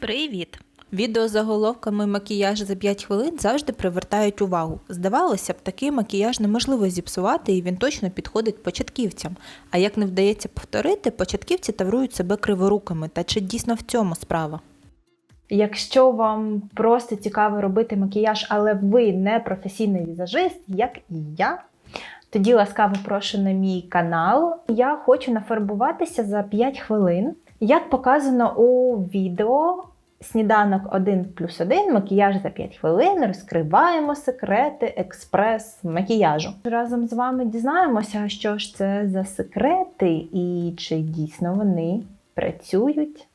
Привіт! Відео з заголовками макіяж за 5 хвилин завжди привертають увагу. Здавалося б, такий макіяж неможливо зіпсувати і він точно підходить початківцям. А як не вдається повторити, початківці таврують себе криворуками. Та чи дійсно в цьому справа? Якщо вам просто цікаво робити макіяж, але ви не професійний візажист, як і я, тоді ласкаво прошу на мій канал. Я хочу нафарбуватися за 5 хвилин. Як показано у відео, сніданок 1 плюс 1, макіяж за 5 хвилин, розкриваємо секрети експрес макіяжу. Разом з вами дізнаємося, що ж це за секрети і чи дійсно вони працюють.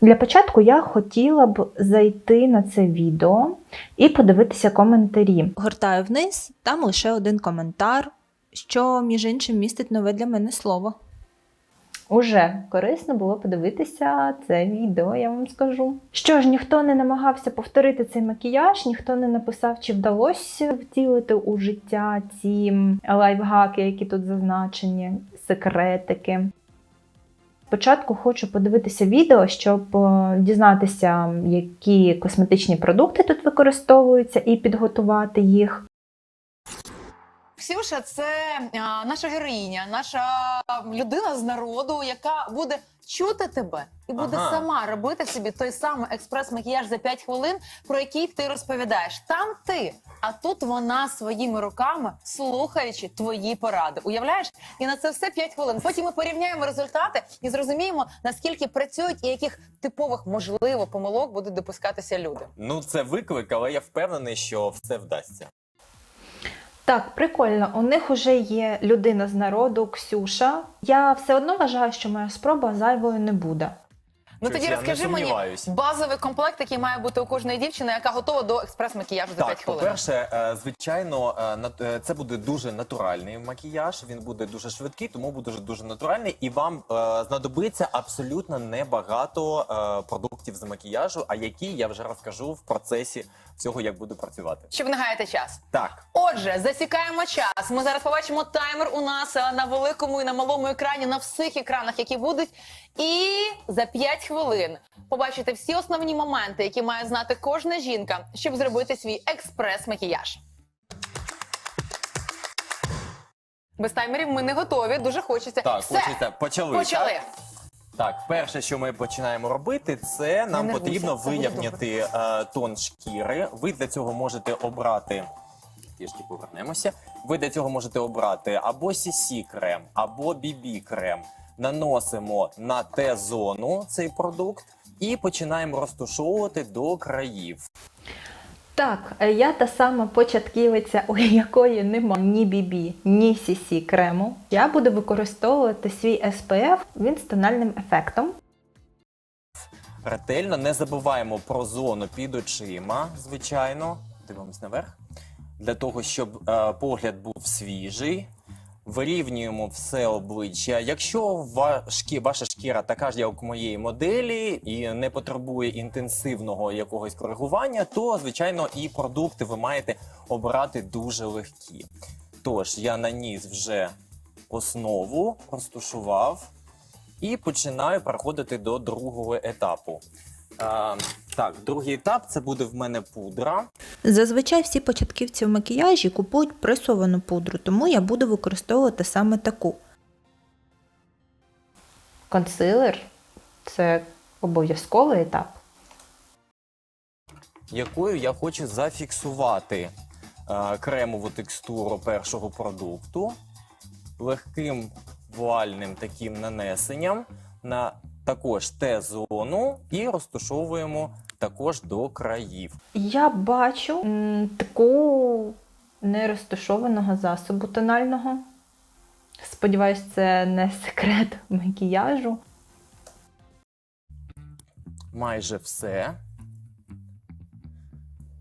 Для початку я хотіла б зайти на це відео і подивитися коментарі. Гортаю вниз, там лише один коментар, що, між іншим, містить нове для мене слово. Уже корисно було подивитися це відео, я вам скажу. Що ж, ніхто не намагався повторити цей макіяж, ніхто не написав, чи вдалося втілити у життя ці лайфгаки, які тут зазначені, секретики. Спочатку хочу подивитися відео, щоб е, дізнатися, які косметичні продукти тут використовуються, і підготувати їх. Ксюша це а, наша героїня, наша людина з народу, яка буде чути тебе і буде Ага. сама робити собі той самий експрес-макіяж за 5 хвилин, про який ти розповідаєш. Там ти, а тут вона своїми руками, слухаючи твої поради. Уявляєш? І на це все 5 хвилин. Потім ми порівняємо результати і зрозуміємо, наскільки працюють і яких типових можливо помилок будуть допускатися люди. Ну, це виклик, але я впевнений, що все вдасться. Так, прикольно. У них вже є людина з народу, Ксюша. Я все одно вважаю, що моя спроба зайвою не буде. Ну Щось тоді я розкажи мені сумніваюсь. базовий комплект, який має бути у кожної дівчини, яка готова до експрес-макіяжу за 5 Так, хвилин. по-перше, е, звичайно, е, нат- е, це буде дуже натуральний макіяж. Він буде дуже швидкий, тому буде дуже дуже натуральний. І вам е, знадобиться абсолютно небагато е, продуктів з макіяжу, а які я вже розкажу в процесі цього, як буду працювати. Щоб не гаяти час. Так, Отже, засікаємо час. Ми зараз побачимо таймер у нас е, на великому і на малому екрані, на всіх екранах, які будуть. І за 5 хвилин побачите всі основні моменти, які має знати кожна жінка, щоб зробити свій експрес-макіяж. Без таймерів ми не готові. Дуже хочеться. так, Все, хочеться почали. почали. Так? Так, перше, що ми починаємо робити, це нам Не потрібно нервуйся, це буде вирівняти е, тон шкіри. Ви для цього можете обрати. Трішки повернемося. Ви для цього можете обрати або CC крем, або BB крем. Наносимо на Т-зону цей продукт і починаємо розтушовувати до країв. Так, е, я та сама початківиця, у якої нема ні BB, ні CC крему. Я буду використовувати свій SPF, він з тональним ефектом. Ретельно не забуваємо про зону під очима, звичайно. Дивимось наверх. Для того, щоб е, погляд був свіжий. Вирівнюємо все обличчя. Якщо ваші, ваша шкіра така ж, як у моєї моделі, і не потребує інтенсивного якогось коригування, то звичайно і продукти ви маєте обирати дуже легкі. Тож я наніс вже основу, розтушував і починаю переходити до другого етапу. А, так, другий етап це буде в мене пудра. Зазвичай всі початківці в макіяжі купують пресовану пудру, тому я буду використовувати саме таку. Консилер це обов'язковий етап. якою я хочу зафіксувати е, кремову текстуру першого продукту легким вуальним таким нанесенням на також Т-зону і розташовуємо також до країв. Я бачу м, таку нерозташованого засобу тонального. Сподіваюсь, це не секрет макіяжу. Майже все.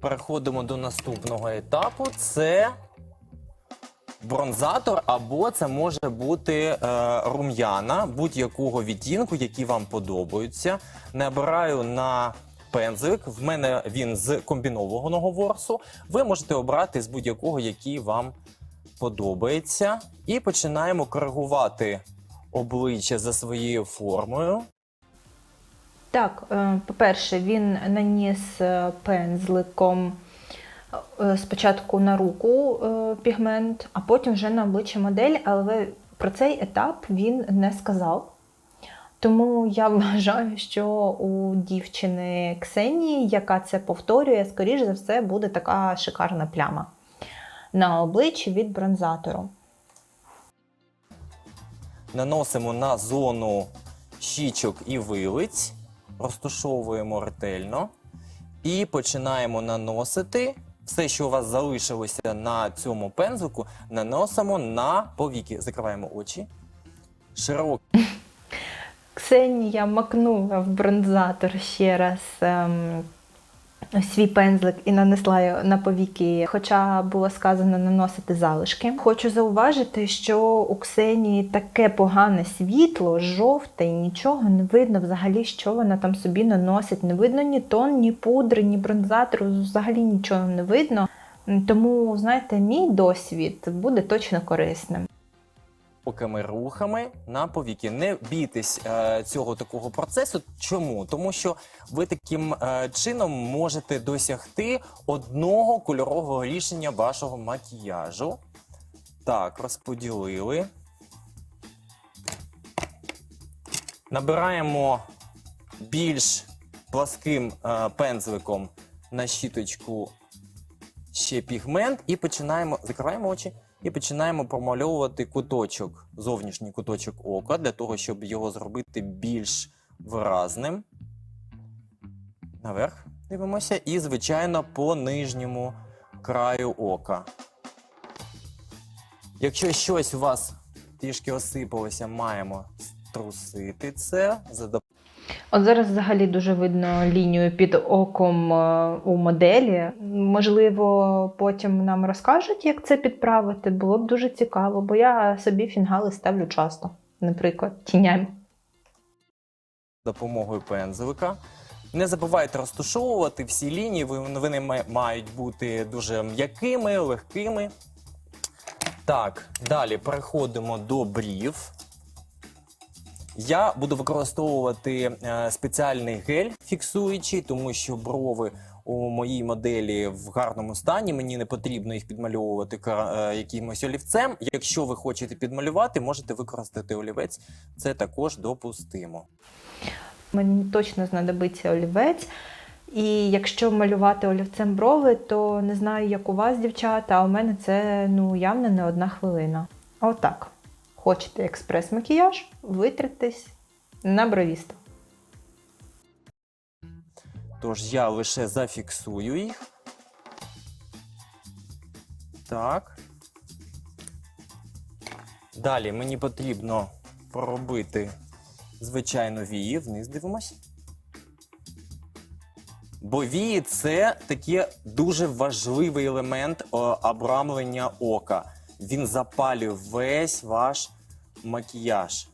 Переходимо до наступного етапу. Це бронзатор, або це може бути е, рум'яна будь-якого відтінку, які вам подобаються. Набираю на пензлик. В мене він з комбінованого ворсу. Ви можете обрати з будь-якого, який вам подобається. І починаємо коригувати обличчя за своєю формою. Так, е, по-перше, він наніс е, пензликом спочатку на руку е, пігмент, а потім вже на обличчя модель, але про цей етап він не сказав. Тому я вважаю, що у дівчини Ксенії, яка це повторює, скоріш за все, буде така шикарна пляма на обличчі від бронзатору. Наносимо на зону щічок і вилиць, розташовуємо ретельно і починаємо наносити все, що у вас залишилося на цьому пензлику, наносимо на повіки. Закриваємо очі. Широко Ксенія макнула в бронзатор ще раз ем, свій пензлик і нанесла на повіки, хоча було сказано наносити залишки. Хочу зауважити, що у Ксенії таке погане світло, жовте, і нічого не видно взагалі, що вона там собі наносить. Не видно ні тон, ні пудри, ні бронзатору, взагалі нічого не видно. Тому, знаєте, мій досвід буде точно корисним. Широкими рухами на повіки. Не бійтесь е, цього такого процесу. Чому? Тому що ви таким е, чином можете досягти одного кольорового рішення вашого макіяжу. Так, розподілили. Набираємо більш пласким е, пензликом на щіточку ще пігмент і починаємо. Закриваємо очі і починаємо промальовувати куточок, зовнішній куточок ока, для того, щоб його зробити більш виразним. Наверх дивимося. І, звичайно, по нижньому краю ока. Якщо щось у вас трішки осипалося, маємо струсити це за От зараз взагалі дуже видно лінію під оком е, у моделі. Можливо, потім нам розкажуть, як це підправити. Було б дуже цікаво, бо я собі фінгали ставлю часто, наприклад, тінями. допомогою пензлика. Не забувайте розташовувати всі лінії, вони мають бути дуже м'якими, легкими. Так, далі переходимо до брів. Я буду використовувати е, спеціальний гель фіксуючий, тому що брови у моїй моделі в гарному стані. Мені не потрібно їх підмальовувати е, якимось олівцем. Якщо ви хочете підмалювати, можете використати олівець. Це також допустимо. Мені точно знадобиться олівець. І якщо малювати олівцем брови, то не знаю, як у вас, дівчата, а у мене це ну явно не одна хвилина. Отак. Хочете експрес-макіяж, витритесь на бровісто. Тож я лише зафіксую їх. Так. Далі мені потрібно проробити звичайно вії. Вниз дивимось. Бо вії це такий дуже важливий елемент о, обрамлення ока. Він запалює весь ваш макіяж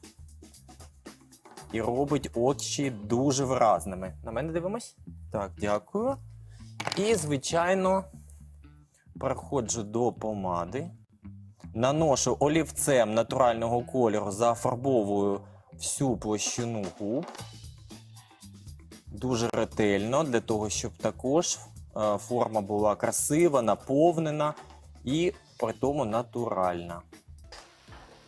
і робить очі дуже виразними. На мене дивимось? Так, дякую. І, звичайно, переходжу до помади. Наношу олівцем натурального кольору, зафарбовую всю площину губ. Дуже ретельно, для того, щоб також е, форма була красива, наповнена і при тому натуральна.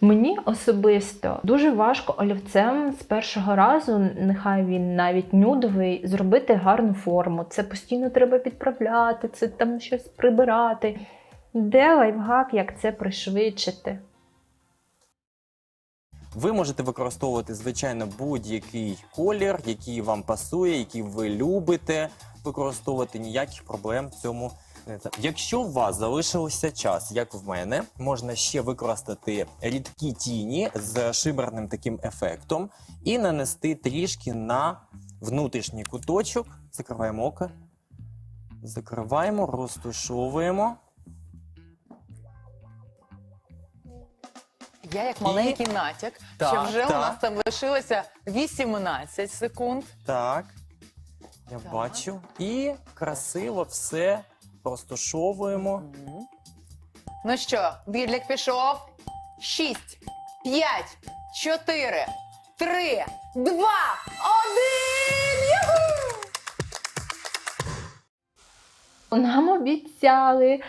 Мені особисто дуже важко олівцем з першого разу, нехай він навіть нюдовий, зробити гарну форму. Це постійно треба підправляти, це там щось прибирати. Де лайфхак, як це пришвидшити? Ви можете використовувати, звичайно, будь-який колір, який вам пасує, який ви любите використовувати. Ніяких проблем в цьому не. Якщо у вас залишився час, як в мене, можна ще використати рідкі тіні з шиберним таким ефектом і нанести трішки на внутрішній куточок. Закриваємо око. Закриваємо, розташовуємо. Я як маленький натяк, що Так, вже у нас там лишилося 18 секунд. Так. Я Так. бачу. І красиво все розташовуємо. Ну що, бірлік пішов. 6, 5, чотири, три, два, один. Юху! Нам обіцяли.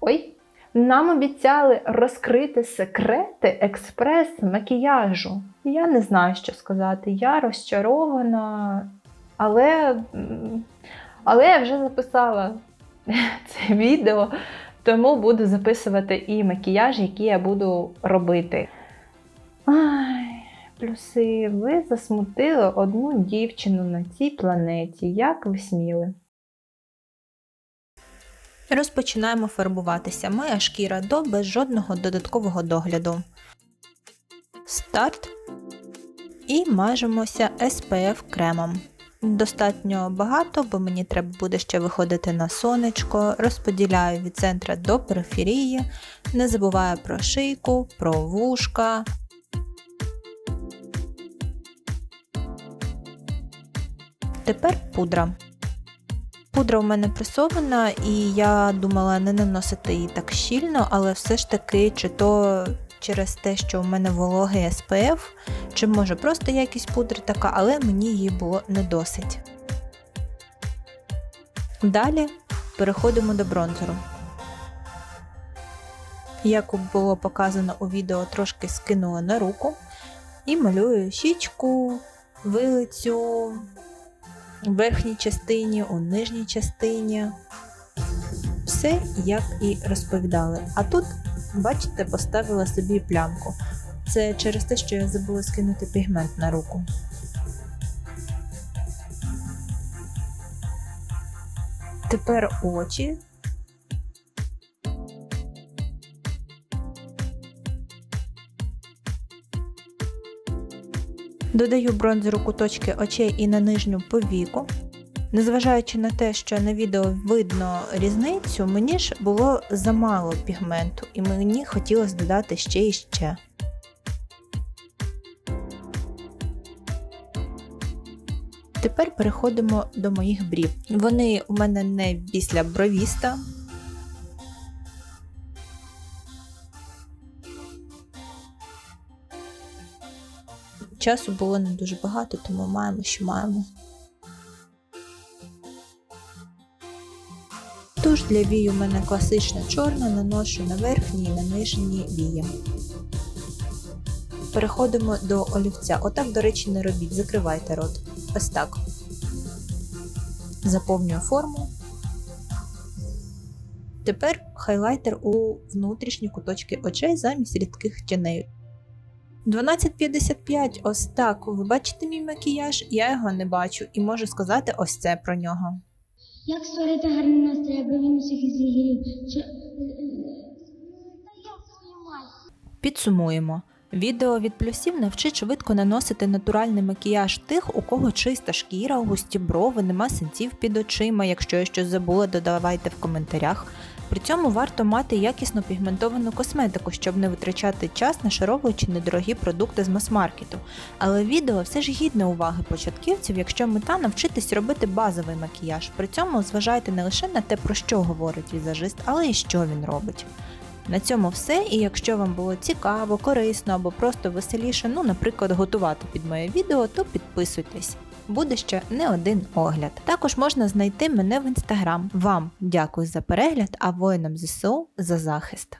Ой. Нам обіцяли розкрити секрети експрес-макіяжу. Я не знаю, що сказати. Я розчарована, але, але я вже записала це відео, тому буду записувати і макіяж, який я буду робити. Ай, плюси, ви засмутили одну дівчину на цій планеті. Як ви сміли? Розпочинаємо фарбуватися. Моя шкіра до без жодного додаткового догляду. Старт. І мажемося SPF кремом. Достатньо багато, бо мені треба буде ще виходити на сонечко. Розподіляю від центра до периферії. Не забуваю про шийку, про вушка. Тепер пудра. Пудра у мене пресована, і я думала не наносити її так щільно, але все ж таки, чи то через те, що у мене вологий SPF, чи може просто якість пудри така, але мені її було не досить. Далі переходимо до бронзеру. Як було показано у відео, трошки скинула на руку і малюю щічку, вилицю, у верхній частині, у нижній частині. Все як і розповідали. А тут, бачите, поставила собі плямку. Це через те, що я забула скинути пігмент на руку. Тепер очі. Додаю бронзеру куточки очей і на нижню повіку. Незважаючи на те, що на відео видно різницю, мені ж було замало пігменту, і мені хотілося додати ще і ще. Тепер переходимо до моїх брів. Вони у мене не після бровіста. Часу було не дуже багато, тому маємо, що маємо. Туш для вій у мене класична чорна, наношу на верхні і на нижні вії. Переходимо до олівця. Отак, до речі, не робіть, закривайте рот. Ось так. Заповнюю форму. Тепер хайлайтер у внутрішні куточки очей замість рідких тіней. 12.55, ось так. Ви бачите мій макіяж? Я його не бачу і можу сказати ось це про нього. Як створити гарний настрій, аби він усіх зігрів? Чи... Я свою мать. Підсумуємо. Відео від плюсів навчить швидко наносити натуральний макіяж тих, у кого чиста шкіра, густі брови, нема синців під очима. Якщо я щось забула, додавайте в коментарях. При цьому варто мати якісно пігментовану косметику, щоб не витрачати час нашаровуючи недорогі продукти з мас-маркету. Але відео все ж гідне уваги початківців, якщо мета навчитись робити базовий макіяж. При цьому зважайте не лише на те, про що говорить візажист, але й що він робить. На цьому все. І якщо вам було цікаво, корисно або просто веселіше, ну, наприклад, готувати під моє відео, то підписуйтесь. Буде ще не один огляд. Також можна знайти мене в інстаграм. Вам дякую за перегляд, а воїнам ЗСУ за захист.